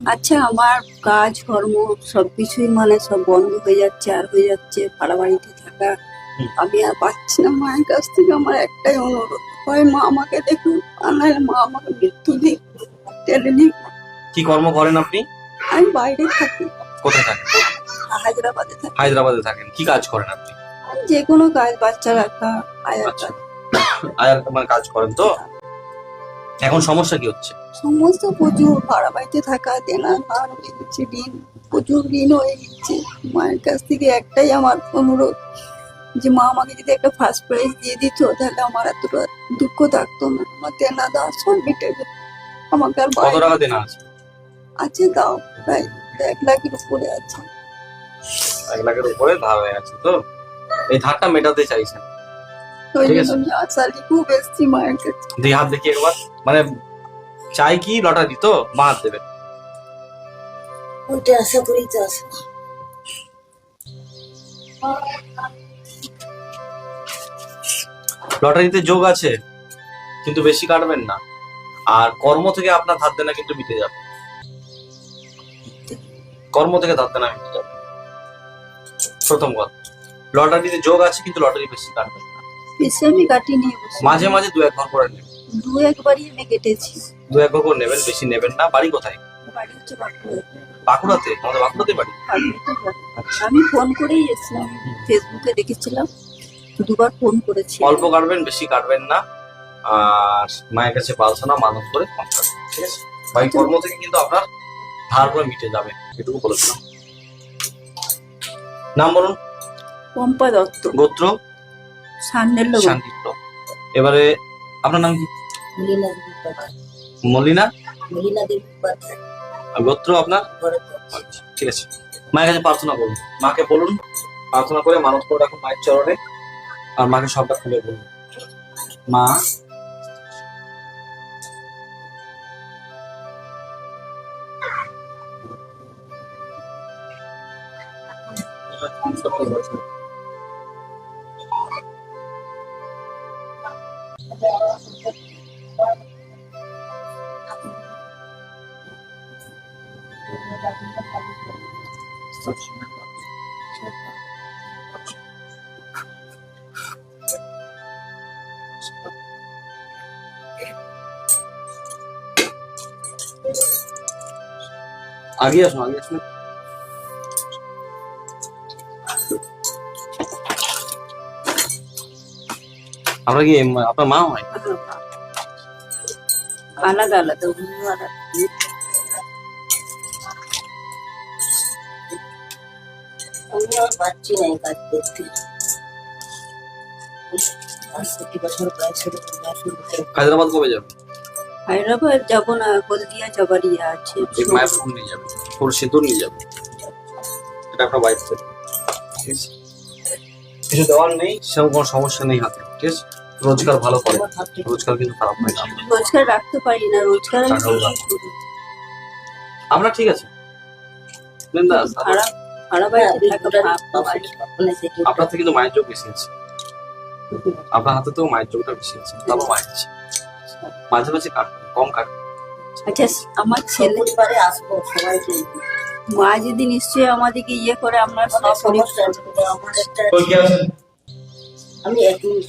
আচ্ছা আমার কাজ কর্ম সবকিছুই মানে সব বন্ধ হয়ে যাচ্ছে আর হয়ে যাচ্ছে ভাড়া বাড়িতে থাকা। আমি আর পাচ্ছি না মায়ের কাছ থেকে। আমার একটাই অনুরোধ হয় মা আমাকে দেখুন আর নাহলে মা আমাকে মৃত্যু দিক টেনে নিক। কি কর্ম করেন আপনি? আমি বাইরে থাকি। কোথায় থাকেন? হায়দ্রাবাদে থাকি। হায়দ্রাবাদে থাকেন। কি কাজ করেন আপনি? যে কোনো কাজ বাচ্চা রাখা আয়ার আচ্ছা। কাজ। আয়ার মানে কাজ করেন তো? এখন সমস্যা কি হচ্ছে? সমস্ত প্রচুর ভাড়া বাড়িতে থাকা দেনা ধার হয়ে গেছে ঋণ প্রচুর ঋণ হয়ে গেছে। মায়ের কাছ থেকে একটাই আমার অনুরোধ যে মা আমাকে যদি একটা ফার্স্ট প্রাইজ দিয়ে দিত তাহলে আমার এতটা দুঃখ থাকতো না। আমার দেনা দাও সব মিটে যেত আমাকে আর কত বাইরে টাকা দেনা আছে? আছে দাও প্রায় এক লাখের উপরে আছে। এক লাখের উপরে ধার হয়ে আছে তো? এই ধারটা মেটাতে চাইছেন। ঠিক আছে। আমি খুব এসছি মায়ের কাছে। দিয়ে হাত দেখি একবার। মানে চাই কি লটারি তো মা দেবে। ওইটা আশা করি তো আশা লটারিতে যোগ আছে কিন্তু বেশি কাটবেন না। আর কর্ম থেকে আপনার ধার দেনা কিন্তু মিটে যাবে। কর্ম থেকে ধার দেনা মিটে যাবে। প্রথম কথা লটারিতে যোগ আছে কিন্তু লটারি বেশি কাটবেন না। মাঝে মাঝে দু এক ঘর করে নেবেন। দু একবারই আমি কেটেছি। দু এক ঘর করে নেবেন বেশি নেবেন না। বাড়ি কোথায়? বাড়ি হচ্ছে বাঁকুড়া। বাঁকুড়াতে? আমাদের বাঁকুড়াতে বাড়ি আমি ফোন করেই এসেছিলাম ফেসবুকে দেখেছিলাম। দুবার ফোন করেছি। অল্প কাটবেন বেশি কাটবেন না। আর মায়ের কাছে প্রার্থনা মানত করে কাটবেন ঠিক আছে? ভাই কর্ম থেকে কিন্তু আপনার ধার করে মিটে যাবে। এটুকু বলেছিলাম নাম বলুন। পম্পা দত্ত। গোত্র? সান্ডেল লোক এবারে আপনার নাম কি? মলিনা দেবী উপাধ্যায় মলিনা? মলিনা দেবী উপাধ্যায় গোত্র আপনার? আচ্ছা, ঠিক আছে। মায়ের কাছে প্রার্থনা করুন। মাকে বলুন প্রার্থনা করে মানত করে রাখুন মায়ের চরণে আর মাকে সবটা খুলে বলুন। মা আগে আসুন আগে আসুন আপনার কি এম- আপনার মা হয় আলাদা আলাদা আমি আর না এই কাজ করতে হায়দ্রাবাদ কবে যাবে? হায়দ্রাবাদ যাব না হলদিয়া যাবার ইয়ে আছে। মায়ের ফুল নিয়ে যাবে ফুল সিঁদুর নিয়ে যাবে? এটা আপনার বাইক ঠিক আছে? কিছু দেওয়ার নেই সেরকম কোনো সমস্যা নেই হাতে ঠিক আছে? রোজগার ভালো করে রোজগার কিন্তু খারাপ হয় না। রোজগার রাখতে পারি না রোজগার? আমরা ঠিক আছে। বিন্দাস ভাড়া বাড়িতে থাকা সেটি আপনার থেকে কিন্তু মায়ের যোগ বেশি আছে। আপনার হাতে তো মায়ের যোগটা বেশি আছে তারপর মায়ের আছে মাঝে মাঝে কাটবেন কম কাটবেন আচ্ছা আমার ছেলে পরিবারে আসব সবাইকে মা যদি নিশ্চয়ই আমাদেরকে ইয়ে করে আমরা অনেক সব সমস্যা আমি এক মিনিট